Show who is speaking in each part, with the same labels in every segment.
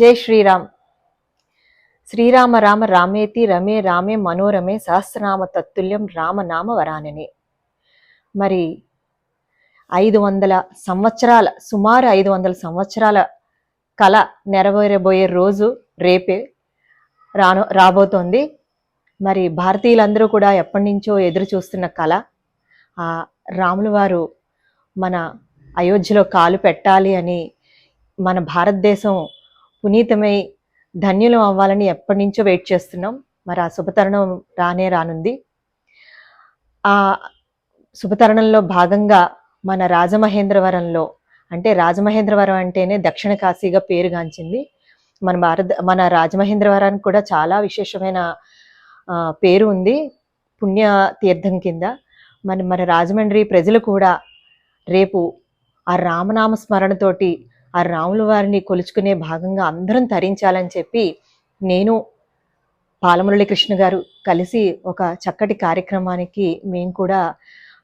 Speaker 1: జై శ్రీరామ్. శ్రీరామ రామ రామేతి రమే రామే మనోరమే సహస్రనామ తత్తుల్యం రామనామ వరాననే. మరి ఐదు వందల సంవత్సరాల సుమారు ఐదు వందల సంవత్సరాల కళ నెరవేరబోయే రోజు రేపే రాను రాబోతోంది. మరి భారతీయులందరూ కూడా ఎప్పటి నుంచో ఎదురు చూస్తున్న కళ ఆ రాములు వారు మన అయోధ్యలో కాలు పెట్టాలి అని మన భారతదేశం పునీతమై ధన్యులం అవ్వాలని ఎప్పటి నుంచో వెయిట్ చేస్తున్నాం. మరి ఆ శుభతరుణం రానే రానుంది. ఆ శుభతరుణంలో భాగంగా మన రాజమహేంద్రవరంలో అంటే రాజమహేంద్రవరం అంటేనే దక్షిణ కాశీగా పేరుగాంచింది మన భారత మన రాజమహేంద్రవరానికి కూడా చాలా విశేషమైన పేరు ఉంది పుణ్య తీర్థం కింద. మన మన రాజమండ్రి ప్రజలు కూడా రేపు ఆ రామనామ స్మరణతోటి ఆ రాముల వారిని కొలుచుకునే భాగంగా అందరం తరించాలని చెప్పి నేను పాలమురళి కృష్ణ గారు కలిసి ఒక చక్కటి కార్యక్రమానికి మేము కూడా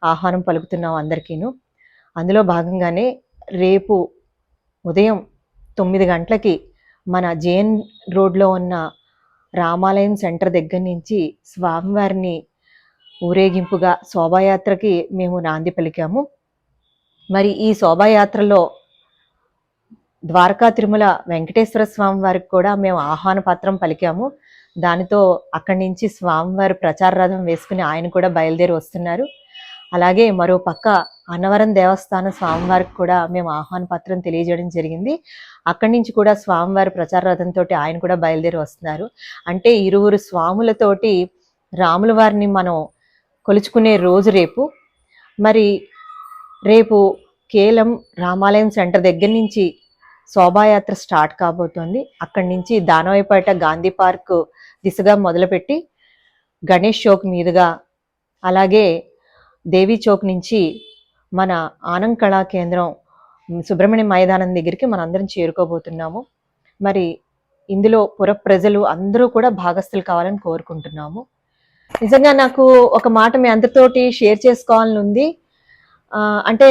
Speaker 1: ఆహ్వానం పలుకుతున్నాం అందరికీను. అందులో భాగంగానే రేపు ఉదయం తొమ్మిది గంటలకి మన జేఎన్ రోడ్లో ఉన్న రామాలయం సెంటర్ దగ్గర నుంచి స్వామివారిని ఊరేగింపుగా శోభాయాత్రకి మేము నాంది పలికాము. మరి ఈ శోభాయాత్రలో ద్వారకా తిరుమల వెంకటేశ్వర స్వామి వారికి కూడా మేము ఆహ్వాన పత్రం పలికాము. దానితో అక్కడి నుంచి స్వామివారి ప్రచార రథం వేసుకుని ఆయన కూడా బయలుదేరి వస్తున్నారు. అలాగే మరో పక్క అన్నవరం దేవస్థాన స్వామివారికి కూడా మేము ఆహ్వాన పత్రం తెలియజేయడం జరిగింది. అక్కడి నుంచి కూడా స్వామివారి ప్రచార రథంతో ఆయన కూడా బయలుదేరి వస్తున్నారు. అంటే ఇరువురు స్వాములతోటి రాముల వారిని మనం కొలుచుకునే రోజు రేపు. మరి రేపు కేలం రామాలయం సెంటర్ దగ్గర నుంచి శోభాయాత్ర స్టార్ట్ కాబోతోంది. అక్కడి నుంచి దానవైపేట గాంధీ పార్క్ దిశగా మొదలుపెట్టి గణేష్ చౌక్ మీదుగా అలాగే దేవి చౌక్ నుంచి మన ఆనంద్ కళా కేంద్రం సుబ్రహ్మణ్య మైదానం దగ్గరికి మనందరం చేరుకోబోతున్నాము. మరి ఇందులో పుర ప్రజలు అందరూ కూడా భాగస్థులు కావాలని కోరుకుంటున్నాము. నిజంగా నాకు ఒక మాట మీ అందరితోటి షేర్ చేసుకోవాలని ఉంది అంటే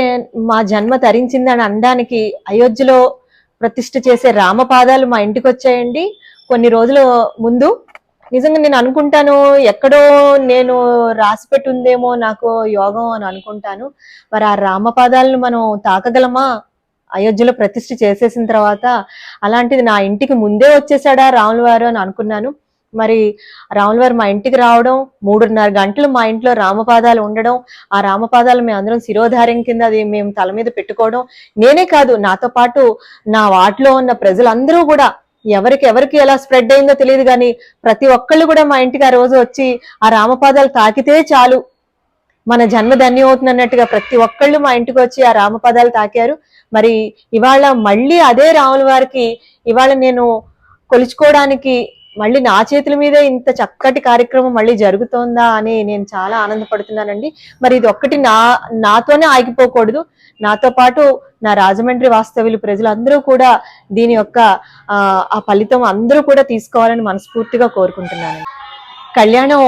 Speaker 1: మా జన్మ తరించిందని అనడానికి అయోధ్యలో ప్రతిష్ఠ చేసే రామపాదాలు మా ఇంటికి వచ్చాయండి. కొన్ని రోజుల ముందు. నిజంగా నేను అనుకుంటాను ఎక్కడో నేను రాసి ఉందేమో నాకు యోగం అని అనుకుంటాను. మరి ఆ రామపాదాలను మనం తాకగలమా? అయోధ్యలో ప్రతిష్ఠ చేసేసిన తర్వాత అలాంటిది నా ఇంటికి ముందే వచ్చేసాడా రాములు వారు అని అనుకున్నాను. మరి రాముల వారు మా ఇంటికి రావడం మూడున్నర గంటలు మా ఇంట్లో రామపాదాలు ఉండడం ఆ రామపాదాలు మేము అందరం శిరోధార్యం కింద అది మేము తల మీద పెట్టుకోవడం నేనే కాదు నాతో పాటు నా వాటిలో ఉన్న ప్రజలందరూ కూడా ఎవరికి ఎవరికి ఎలా స్ప్రెడ్ అయిందో తెలియదు కానీ ప్రతి ఒక్కళ్ళు కూడా మా ఇంటికి ఆ రోజు వచ్చి ఆ రామపాదాలు తాకితే చాలు. మన జన్మ ధన్యం అవుతుంది అన్నట్టుగా ప్రతి ఒక్కళ్ళు మా ఇంటికి వచ్చి ఆ రామపదాలు తాకారు. మరి ఇవాళ మళ్ళీ అదే రాముల వారికి ఇవాళ నేను కొలుచుకోవడానికి మళ్ళీ నా చేతుల మీదే ఇంత చక్కటి కార్యక్రమం మళ్ళీ జరుగుతోందా అని నేను చాలా ఆనందపడుతున్నానండి. మరి ఇది ఒక్కటి నా నాతోనే ఆగిపోకూడదు. నాతో పాటు నా రాజమండ్రి వాస్తవ్యులు ప్రజలందరూ కూడా దీని యొక్క ఆ, ఫలితం అందరూ కూడా తీసుకోవాలని మనస్ఫూర్తిగా కోరుకుంటున్నాను కళ్యాణం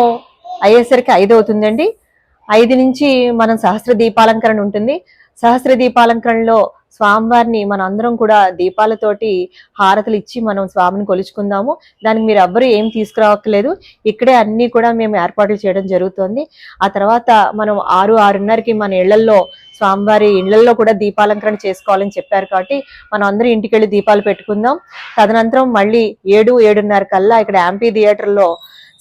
Speaker 1: అయ్యేసరికి ఐదు అవుతుందండి. ఐదు నుంచి మనం సహస్ర దీపాలంకరణ ఉంటుంది. సహస్ర దీపాలంకరణలో స్వామివారిని మన అందరం కూడా దీపాలతోటి హారతులు ఇచ్చి మనం స్వామిని కొలుచుకుందాము. దానికి మీరు ఎవ్వరు ఏం తీసుకురావట్లేదు ఇక్కడే అన్నీ కూడా మేము ఏర్పాట్లు చేయడం జరుగుతుంది. ఆ తర్వాత మనం ఆరు ఆరున్నరకి మన ఇళ్ళలో స్వామివారి ఇళ్ళలో కూడా దీపాలంకరణ చేసుకోవాలని చెప్పారు కాబట్టి మనం అందరం ఇంటికి వెళ్ళి దీపాలు పెట్టుకుందాం. తదనంతరం మళ్ళీ ఏడు ఏడున్నర కల్లా ఇక్కడ యాంపీ థియేటర్లో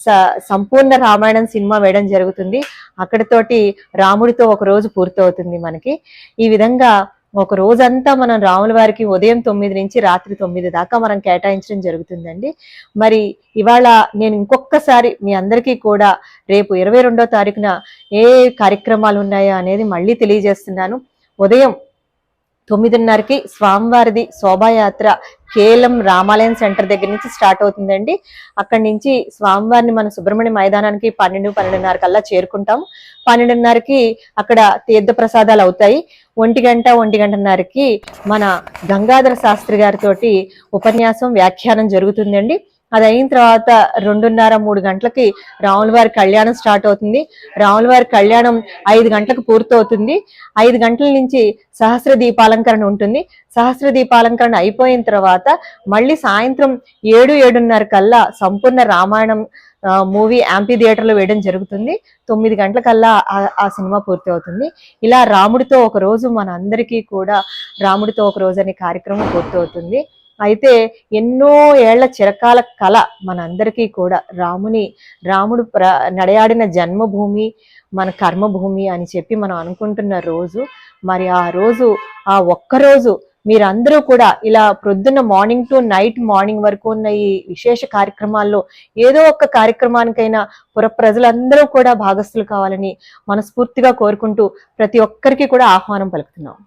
Speaker 1: స సంపూర్ణ రామాయణం సినిమా వేయడం జరుగుతుంది. అక్కడితోటి రాముడితో ఒక రోజు పూర్తవుతుంది మనకి. ఈ విధంగా ఒక రోజంతా మనం రాముల వారికి ఉదయం తొమ్మిది నుంచి రాత్రి తొమ్మిది దాకా మనం కేటాయించడం జరుగుతుందండి. మరి ఇవాళ నేను ఇంకొకసారి మీ అందరికీ కూడా రేపు ఇరవై రెండో తారీఖున ఏ కార్యక్రమాలు ఉన్నాయో అనేది మళ్ళీ తెలియజేస్తున్నాను. ఉదయం తొమ్మిదిన్నరకి స్వామివారిది శోభాయాత్ర కేలం రామాలయం సెంటర్ దగ్గర నుంచి స్టార్ట్ అవుతుందండి. అక్కడి నుంచి స్వామివారిని మన సుబ్రహ్మణ్య మైదానానికి పన్నెండు పన్నెండున్నర కల్లా చేరుకుంటాం. పన్నెండున్నరకి అక్కడ తీర్థ ప్రసాదాలు అవుతాయి. ఒంటి గంట ఒంటి గంటన్నరకి మన గంగాధర శాస్త్రి గారితోటి ఉపన్యాసం వ్యాఖ్యానం జరుగుతుందండి. అది అయిన తర్వాత రెండున్నర మూడు గంటలకి రాముల వారి కళ్యాణం స్టార్ట్ అవుతుంది. రాముల వారి కళ్యాణం ఐదు గంటలకు పూర్తవుతుంది. ఐదు గంటల నుంచి సహస్ర దీపాలంకరణ ఉంటుంది. సహస్ర దీపాలంకరణ అయిపోయిన తర్వాత మళ్ళీ సాయంత్రం ఏడు ఏడున్నర కల్లా సంపూర్ణ రామాయణం మూవీ యాంపీ థియేటర్లో వేయడం జరుగుతుంది. తొమ్మిది గంటలకల్లా ఆ- ఆ సినిమా పూర్తి అవుతుంది ఇలా రాముడితో ఒక రోజు మన అందరికీ కూడా రాముడితో ఒక రోజు అనే కార్యక్రమం పూర్తవుతుంది. అయితే ఎన్నో ఏళ్ళ చిరకాల కళ మనందరికీ కూడా రాముని రాముడు ప్ర నడయాడిన జన్మభూమి మన కర్మభూమి అని చెప్పి మనం అనుకుంటున్న రోజు మరి ఆ రోజు ఆ ఒక్క రోజు మీరందరూ కూడా ఇలా ప్రొద్దున్న మార్నింగ్ టు నైట్ మార్నింగ్ వరకు ఉన్న ఈ విశేష కార్యక్రమాల్లో ఏదో ఒక కార్యక్రమానికైనా పుర ప్రజలందరూ కూడా భాగస్థులు కావాలని మనస్ఫూర్తిగా కోరుకుంటూ ప్రతి ఒక్కరికి కూడా ఆహ్వానం పలుకుతున్నాం.